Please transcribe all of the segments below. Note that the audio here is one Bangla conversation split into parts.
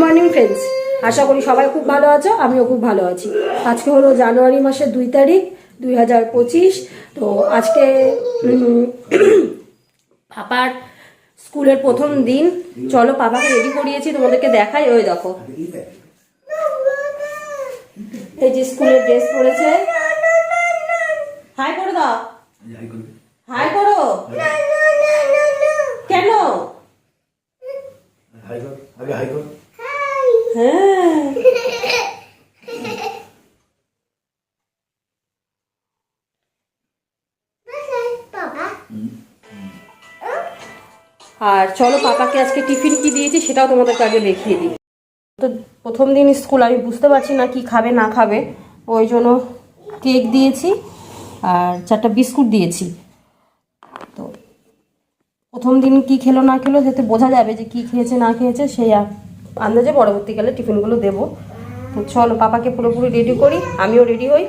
মর্নিং ফ্রেন্ডস আশা করি সবাই খুব ভালো আছো আমিও খুব ভালো আছি আজকে হলো জানুয়ারি মাসের দুই তারিখ দুই হাজার পঁচিশ তো আজকে পাপার স্কুলের প্রথম দিন চলো পাপাকে রেডি করিয়েছি তোমাদেরকে দেখাই ওই দেখো এই যে স্কুলের ড্রেস পরেছে হাই করে দাও হাই করো কেন আগে হাই হ্যাঁ আর চলো পাপাকে আজকে টিফিন কি দিয়েছি সেটাও তোমাদেরকে আগে দেখিয়ে দিই। তো প্রথম দিন স্কুল, আমি বুঝতে পারছি না কি খাবে, না খাবে। ওই জন্য কেক দিয়েছি আর চারটা বিস্কুট দিয়েছি। তো প্রথম দিন কি খেলো, না খেলো, যাতে বোঝা যাবে যে কি খেয়েছে, না খেয়েছে, সেই আ- আন্দাজে পরবর্তীকালে টিফিনগুলো দেবো। তো চলো পাপাকে পুরোপুরি রেডি করি আমিও রেডি হই।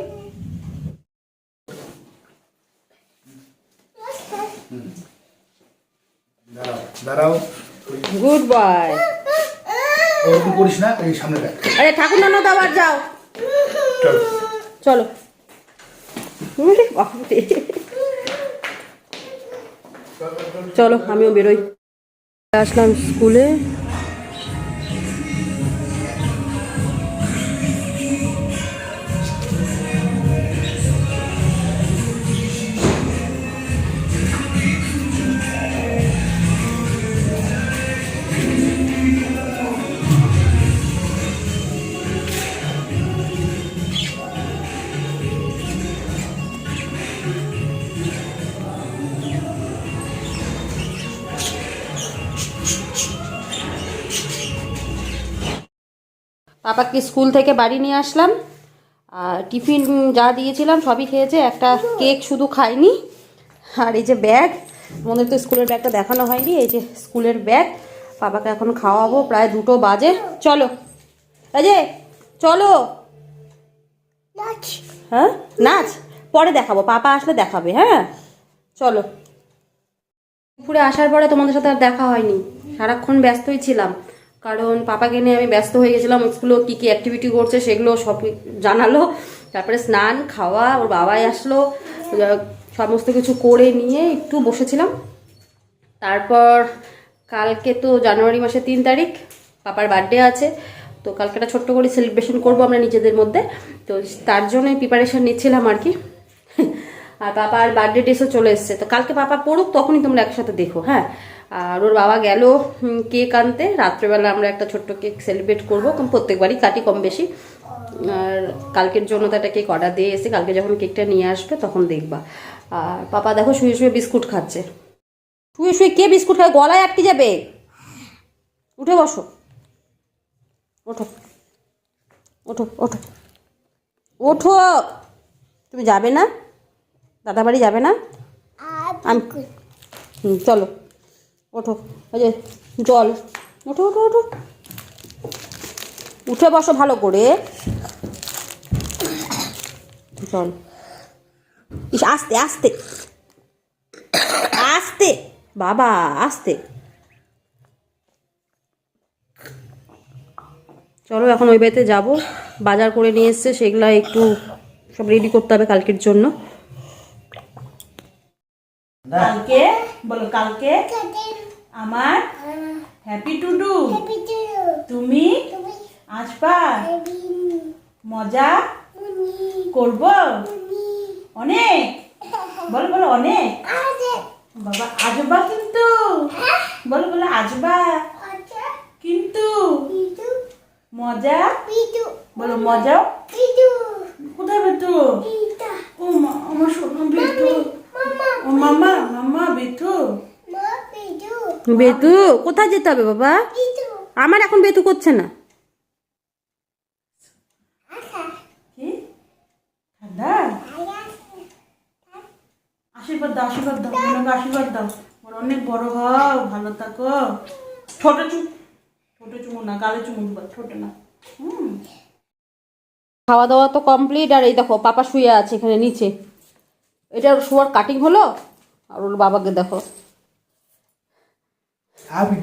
দাঁড়াও গুড বয় ওরকম করিস না এই সামনে দেখ। আরে ঠাকুর নানো আবার যাও। চলো। চলো। আমিও বেরোই। আসলাম স্কুলে। পাপাকে স্কুল থেকে বাড়ি নিয়ে আসলাম। আর টিফিন যা দিয়েছিলাম সবই খেয়েছে, একটা কেক শুধু খাইনি। আর এই যে ব্যাগ আমাদের তো স্কুলের ব্যাগটা দেখানো হয়নি, এই যে স্কুলের ব্যাগ, পাপাকে এখন খাওয়াবো, প্রায় দুটো বাজে। চলো। এই যে, চলো। হ্যাঁ? নাচ। পরে দেখাবো, পাপা আসলে দেখাবে হ্যাঁ? চলো। দুপুরে আসার পরে তোমাদের সাথে আর দেখা হয়নি, সারাক্ষণ ব্যস্তই ছিলাম। কারণ পাপাকে নিয়ে আমি ব্যস্ত হয়ে গেছিলাম, স্কুলেও কী কী অ্যাক্টিভিটি করছে সেগুলো সব জানালো। তারপরে স্নান, খাওয়া, ওর বাবাই আসলো। সমস্ত কিছু করে নিয়ে একটু বসেছিলাম। তারপর কালকে তো জানুয়ারি মাসের তিন তারিখ, পাপার বার্থডে আছে। তো কালকে একটা ছোট্ট করে সেলিব্রেশন করব আমরা নিজেদের মধ্যে। তো তার জন্যই প্রিপারেশন নিচ্ছিলাম আর কি। আর পাপার বার্থডে ড্রেসও চলে এসছে। তো কালকে পাপা পড়ুক, তখনই তোমরা একসাথে দেখো হ্যাঁ? আর ওর বাবা গেল কেক আনতে। রাত্রেবেলা আমরা একটা ছোট্ট কেক সেলিব্রেট করব। প্রত্যেকবারই কাটি কম বেশি। আর কালকের জন্য তো একটা কেক অর্ডার দিয়ে এসে কালকে যখন কেকটা নিয়ে আসবে তখন দেখবা। আর পাপা দেখো শুয়ে শুয়ে বিস্কুট খাচ্ছে। শুয়ে শুয়ে কে বিস্কুট খায় গলায় আটকে যাবে। উঠে বসো। ওঠো। ওঠো ওঠো। ওঠো। তুমি যাবে না? দাদা বাড়ি যাবে না? আমি হুম চলো। ওঠো ওই যে জল। ওঠো ওঠো ওঠো। উঠে বসো ভালো করে। চল ইস আস্তে আস্তে। আস্তে। বাবা আস্তে। চলো এখন ওই বাড়িতে যাব। বাজার করে নিয়ে এসছে সেগুলো একটু সব রেডি করতে হবে কালকের জন্য। কালকে? বলো কালকে আমার হ্যাপি টু ডু তুমি আসবা। মজা করব? অনেক। বলো বলো অনেক। বাবা আসবা কিন্তু। বলো বলো আসবা কিন্তু। মজা? বলো মজা কোথায় বেতু ও মা আমার সোনা বেতু ও মামা মামা বেতু বেতু কোথায় যেতে হবে বাবা? আমার এখন বেতু করছে না। আশীর্বাদ দাও আশীর্বাদ দাও ওনাকে আশীর্বাদ দাও। ওর অনেক বড় হও ভালো থাকো। ছোট চুম ছোট চুমু না গালে চুমু ছোট না। হুম। খাওয়া দাওয়া তো কমপ্লিট আর এই দেখো পাপা শুয়ে আছে এখানে নিচে। এটা শোয়ার কাটিং হলো আর ওর বাবাকে দেখো। হ্যাপি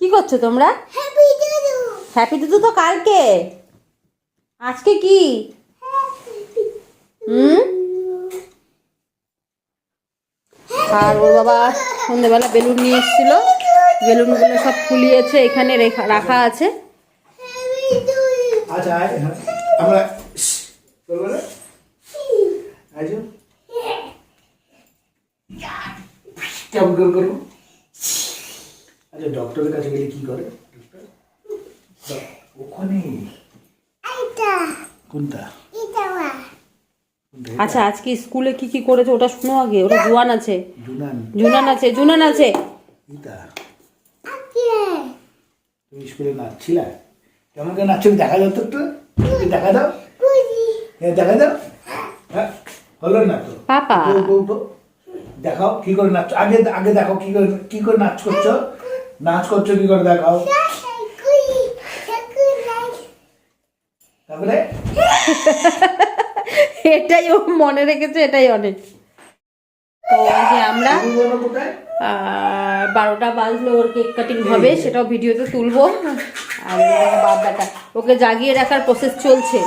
কি করছ তোমরা? হ্যাপি দুদু তো কালকে। আজকে কি? হুম? আর ওর বাবা সন্ধ্যেবেলা বেলুন নিয়ে এসেছিল। বেলুনগুলো সব ফুলিয়েছে এখানে রেখা রাখা আছে। আচ্ছা। আমরা শ্, করব না আজ কেমন করে করব। আচ্ছা ডক্টরের কাছে গেলে কি করে? ওখানে। কোনটা? আচ্ছা আজকে স্কুলে কি কি করেছে ওটা শুনো আগে। ওটা জুয়ান আছে। জুনান। আছে জুনান আছে। তুমি স্কুলে নাচছিলা? কেমন নাচছো? দেখা দাও তো একটু। দেখা দাও। হ্যাঁ দেখা দাও। হ্যাঁ। হলো না তো? পাপা। দেখাও কি করে নাচ আগে আগে দেখো কি করে কি করে নাচ করছ? নাচ করছ কি করে দেখাও? তারপরে? এটাই ও মনে রেখেছে এটাই অনেক। তো যে আমরা বারোটা বাজলো ওর কেক কাটিং হবে সেটাও ভিডিওতে তুলবো। আর বাপ ওকে জাগিয়ে রাখার প্রসেস চলছে।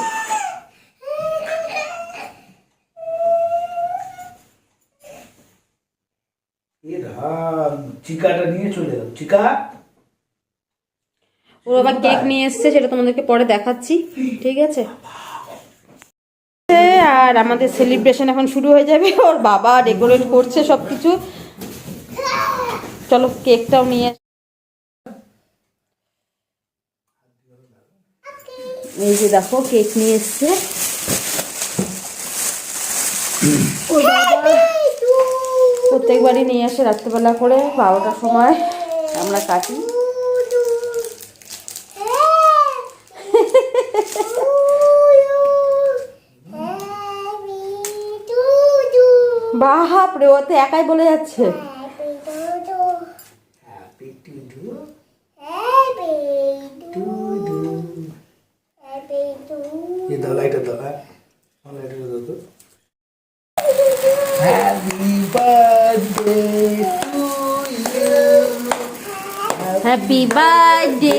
চিকাটা নিয়ে চলে যাও। চিকা? ওর আবার কেক নিয়ে এসছে সেটা তোমাদেরকে পরে দেখাচ্ছি ঠিক আছে? আর আমাদের সেলিব্রেশন এখন শুরু হয়ে যাবে ওর বাবা ডেকোরেট করছে সব কিছু চলো কেকটাও নিয়ে এই যে দেখো কেক নিয়ে এসছে। বাবা প্রত্যেকবারই নিয়ে আসে রাত্রেবেলা করে, বারোটার সময় আমরা কাটি। বাহাপ রে, ও তো একাই বলে যাচ্ছে। happy birthday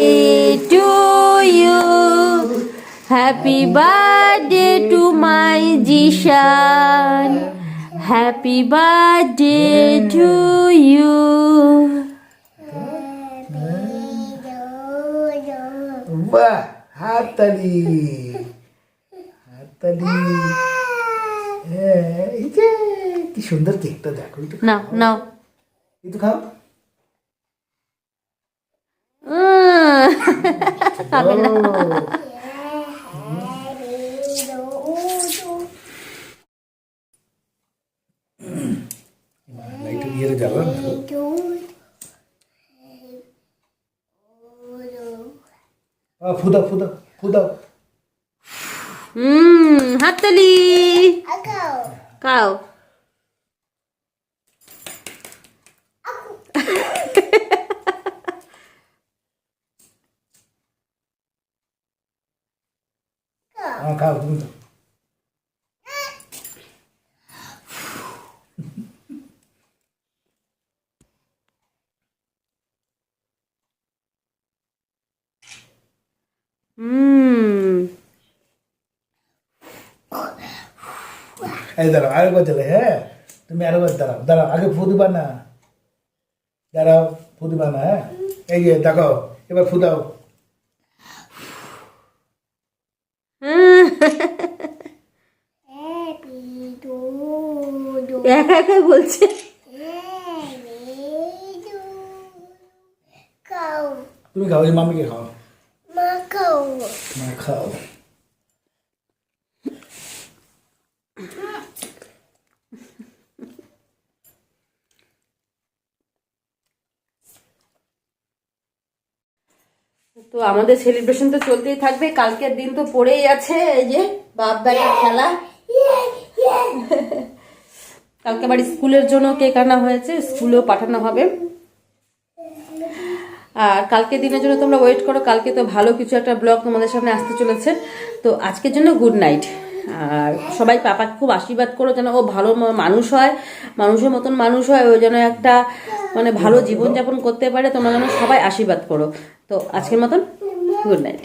to you happy birthday to my Zeeshan happy birthday to you वाह হাততালি হাততালি হ্যাঁ, এই যে কি সুন্দর কেকটা দেখো একটু নাও নাও একটু খাও খাবে না ফুদাও ফুদাও ফুদাও হুম হাততালি কাও খাও তুমি তো হুম এই দাঁড়াও আরেকবার চলে হ্যাঁ তুমি আরেকবার দাঁড়াও দাঁড়াও আগে ফু দিবা না দাঁড়াও ফু দিবা না হ্যাঁ এই যে দেখো এবার ফু একা একাই বলছে। তুমি খাও এই মামিকে খাও। মা খাও। তো আমাদের সেলিব্রেশন তো চলতেই থাকবে কালকের দিন তো পড়েই আছে এই যে বাপ খেলা। কালকে আবার স্কুলের জন্য কেক আনা হয়েছে, স্কুলেও পাঠানো হবে। আর কালকে দিনের জন্য তোমরা ওয়েট করো, কালকে তো ভালো কিছু একটা ব্লগ তোমাদের সামনে আসতে চলেছে। তো আজকের জন্য গুড নাইট আর সবাই পাপাকে খুব আশীর্বাদ করো যেন ও ভালো মানুষ হয়, মানুষের মতন মানুষ হয়, ও যেন একটা মানে ভালো জীবনযাপন করতে পারে, তোমরা যেন সবাই আশীর্বাদ করো। তো আজকের মতন গুড নাইট